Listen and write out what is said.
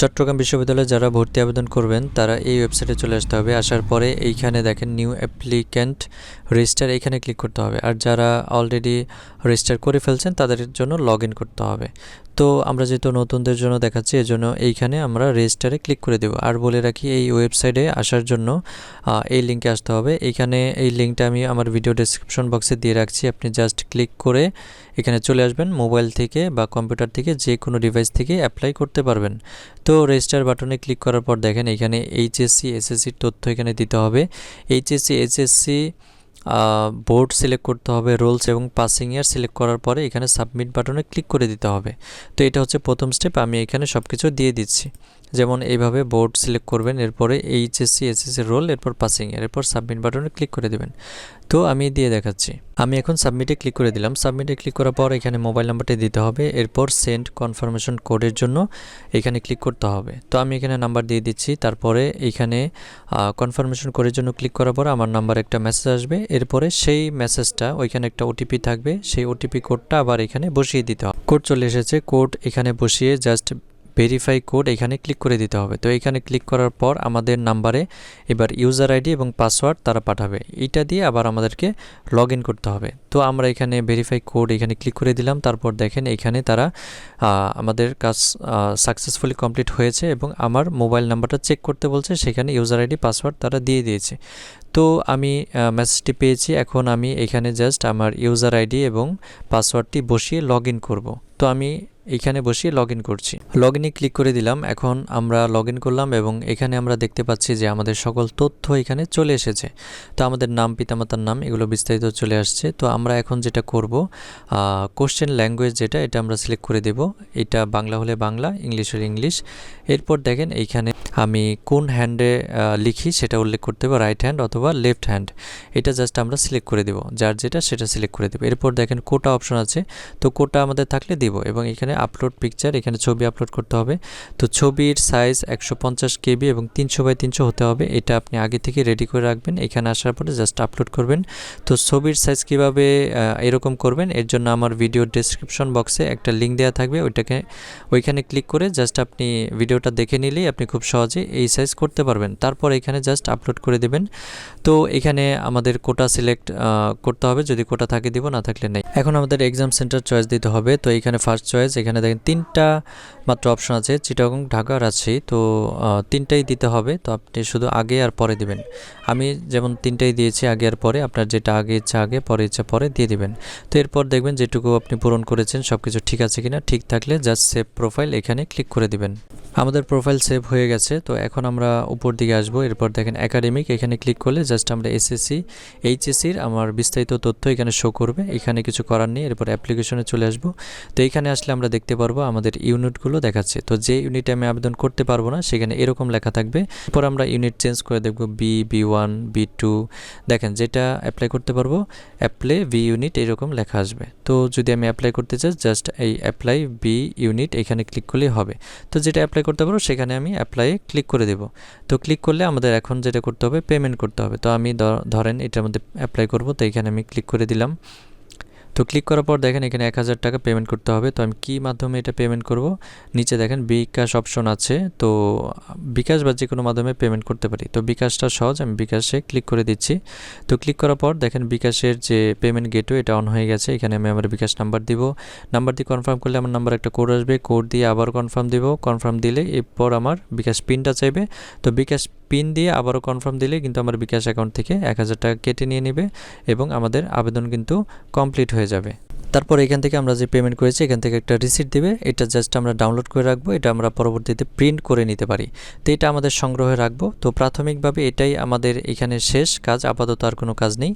চট্টগ্রাম বিশ্ববিদ্যালয়ে যারা ভর্তি আবেদন করবেন, তারা এই ওয়েবসাইটে চলে আসতে হবে। আসার পরে এইখানে দেখেন নিউ অ্যাপ্লিক্যান্ট রেজিস্টার এইখানে ক্লিক করতে হবে। আর যারা অলরেডি রেজিস্টার করে ফেলছেন, তাদের জন্য লগ করতে হবে। তো আমরা যেহেতু নতুনদের জন্য দেখাচ্ছি, এজন্য এইখানে আমরা রেজিস্টারে ক্লিক করে দেবো। আর বলে রাখি, এই ওয়েবসাইটে আসার জন্য এই লিঙ্কে আসতে হবে। এইখানে এই লিঙ্কটা আমি আমার ভিডিও ডেসক্রিপশন বক্সে দিয়ে রাখছি। আপনি জাস্ট ক্লিক করে এখানে চলে আসবেন মোবাইল থেকে বা কম্পিউটার থেকে যে কোনো ডিভাইস থেকে অ্যাপ্লাই করতে পারবেন। তো রেজিস্টার বাটনে ক্লিক করার পর দেখেন, এখানে এইচএসসি এসএসসির তথ্য এখানে দিতে হবে। এইচএসসি এইচএসসি বোর্ড সিলেক্ট করতে হবে রোলস এবং পাসিং ইয়ার সিলেক্ট করার পরে এখানে সাবমিট বাটনে ক্লিক করে দিতে হবে। তো এটা হচ্ছে প্রথম স্টেপ আমি এখানে সব কিছু দিয়ে দিচ্ছি। যেমন এইভাবে বোর্ড সিলেক্ট করবেন, এরপরে এইচএসসি এসএসসি রোল এরপর পাসিং এরপর সাবমিট বাটনে ক্লিক করে দেবেন। তো আমি দিয়ে দেখাচ্ছি। আমি এখন সাবমিটে ক্লিক করে দিলাম। সাবমিটে ক্লিক করার পর এখানে মোবাইল নাম্বারটা দিতে হবে। এরপর সেন্ড কনফার্মেশন কোডের জন্য এখানে ক্লিক করতে হবে। তো আমি এখানে নাম্বার দিয়ে দিচ্ছি। তারপরে এইখানে কনফার্মেশন কোডের জন্য ক্লিক করার পর আমার নাম্বার একটা মেসেজ আসবে। এরপরে সেই মেসেজটা ওইখানে একটা ওটিপি থাকবে। সেই ওটিপি কোডটা আবার এখানে বসিয়ে দিতে হবে। কোড চলে এসেছে। কোড এখানে বসিয়ে জাস্ট ভেরিফাই কোড এখানে ক্লিক করে দিতে হবে। তো এখানে ক্লিক করার পর আমাদের নাম্বারে এবার ইউজার আইডি এবং পাসওয়ার্ড তারা পাঠাবে। এইটা দিয়ে আবার আমাদেরকে লগ করতে হবে। তো আমরা এখানে ভেরিফাই কোড এখানে ক্লিক করে দিলাম। তারপর দেখেন এখানে তারা আমাদের কাজ সাকসেসফুলি কমপ্লিট হয়েছে এবং আমার মোবাইল নাম্বারটা চেক করতে বলছে। সেখানে ইউজার আইডি পাসওয়ার্ড তারা দিয়ে দিয়েছে। তো আমি মেসেজটি পেয়েছি। এখন আমি এখানে জাস্ট আমার ইউজার আইডি এবং পাসওয়ার্ডটি বসিয়ে লগ ইন করব। তো আমি এইখানে বসিয়ে লগ করছি। লগ ক্লিক করে দিলাম, এখন আমরা লগ করলাম এবং এখানে আমরা দেখতে পাচ্ছি যে আমাদের সকল তথ্য এখানে চলে এসেছে। তো আমাদের নাম, পিতামাতার নাম, এগুলো বিস্তারিত চলে আসছে। তো আমরা এখন যেটা করব কোশ্চেন ল্যাঙ্গুয়েজ যেটা, এটা আমরা সিলেক্ট করে দেব। এটা বাংলা হলে বাংলা, ইংলিশ হলে ইংলিশ। এরপর দেখেন এইখানে আমি কোন হ্যান্ডে লিখি সেটা উল্লেখ করতে হবে রাইট হ্যান্ড অথবা লেফট হ্যান্ড এটা জাস্ট আমরা সিলেক্ট করে দেব। যার যেটা সেটা সিলেক্ট করে দেবো। এরপর দেখেন কোটা অপশন আছে। তো কোটা আমাদের থাকলে দিব এবং এখানে আপলোড পিকচার এখানে ছবি আপলোড করতে হবে। তো ছবির সাইজ একশো পঞ্চাশ কেবি এবং তিনশো বাই তিনশো হতে হবে। এটা আপনি আগে থেকে রেডি করে রাখবেন। এখানে আসার পরে জাস্ট আপলোড করবেন। তো ছবির সাইজ কীভাবে এরকম করবেন, এর জন্য আমার ভিডিও ডেসক্রিপশন বক্সে একটা লিঙ্ক দেওয়া থাকবে। ওইটাকে, ওইখানে ক্লিক করে জাস্ট আপনি ভিডিওটা দেখে নিলেই আপনি খুব সহজে এই সাইজ করতে পারবেন। তারপর এখানে জাস্ট আপলোড করে দেবেন। তো এখানে আমাদের কোটা সিলেক্ট করতে হবে। যদি কোটা থাকে দিব, না থাকলে নেই। এখন আমাদের এক্সাম সেন্টার চয়েস দিতে হবে। তো এখানে ফার্স্ট চয়েস এখানে দেখেন তিনটা মাত্র অপশন আছে চিটাগং ঢাকা রাজশাহী তো তিনটাই দিতে হবে। তো আপনি শুধু আগে আর পরে দিবেন। আমি যেমন তিনটাই দিয়েছি আগে আর পরে, আপনার যেটা আগে ইচ্ছা আগে, পরে ইচ্ছা পরে দিয়ে দিবেন। তো এরপর দেখবেন যেটুকু আপনি পূরণ করেছেন সব কিছু ঠিক আছে কিনা, ঠিক থাকলে জাস্ট সেভ প্রোফাইল এখানে ক্লিক করে দিবেন। আমাদের প্রোফাইল সেভ হয়ে গেছে। তো এখন আমরা উপর দিকে আসব। এরপর দেখেন একাডেমিক এখানে ক্লিক করলে জাস্ট আমরা এসএসসি এইচএসসির আমার বিস্তারিত তথ্য এখানে শো করবে। এখানে কিছু করার নেই, এরপর অ্যাপ্লিকেশনে চলে আসব। তো এখানে আসলে আমরা দেখতে পারব আমাদের ইউনিটগুলো দেখাচ্ছে। তো যে ইউনিটে আমি আবেদন করতে পারব না, সেখানে এরকম লেখা থাকবে। এরপর আমরা ইউনিট চেঞ্জ করে দেখব B B one B two দেখেন যেটা অ্যাপ্লাই করতে পারব অ্যাপ্লে বি ইউনিট এরকম লেখা আসবে। তো যদি আমি অ্যাপ্লাই করতে চাই জাস্ট এই অ্যাপ্লাই বি ইউনিট এখানে ক্লিক করলেই হবে। তো যেটা অ্যাপ্লাই করতে পারব, সেখানে আমি অ্যাপ্লাইয়ে ক্লিক করে দেবো। তো ক্লিক করলে আমাদের এখন যেটা করতে হবে পেমেন্ট করতে হবে। তো আমি ধরেন এটার মধ্যে অ্যাপ্লাই করব, তো এখানে আমি ক্লিক করে দিলাম। তো ক্লিক করার পর দেখেন এখানে এক হাজার টাকা পেমেন্ট করতে হবে। তো আমি কী মাধ্যমে এটা পেমেন্ট করব? নিচে দেখেন বিকাশ অপশন আছে। তো বিকাশ বা যে কোনো মাধ্যমে পেমেন্ট করতে পারি। তো বিকাশটা সহজ, আমি বিকাশে ক্লিক করে দিচ্ছি। তো ক্লিক করার পর দেখেন বিকাশের যে পেমেন্ট গেটও এটা অন হয়ে গেছে। এখানে আমি আমার বিকাশ নাম্বার দিব। নাম্বার দিয়ে কনফার্ম করলে আমার নাম্বার একটা কোড আসবে। কোড দিয়ে আবার কনফার্ম দিব। কনফার্ম দিলে এরপর আমার বিকাশ পিনটা চাইবে। তো বিকাশ পিন দিয়ে আবারও কনফার্ম দিলে কিন্তু আমার বিকাশ অ্যাকাউন্ট থেকে এক হাজার টাকা কেটে নিয়ে নেবে এবং আমাদের আবেদন কিন্তু কমপ্লিট হয়ে যাবে। তারপর এখান থেকে আমরা যে পেমেন্ট করেছি, এখান থেকে একটা রিসিট দেবে। এটা জাস্ট আমরা ডাউনলোড করে রাখব, এটা আমরা পরবর্তীতে প্রিন্ট করে নিতে পারি। তো এটা আমাদের সংগ্রহে রাখব। তো প্রাথমিকভাবে এটাই আমাদের এখানে শেষ কাজ, আপাতত আর কোনো কাজ নেই।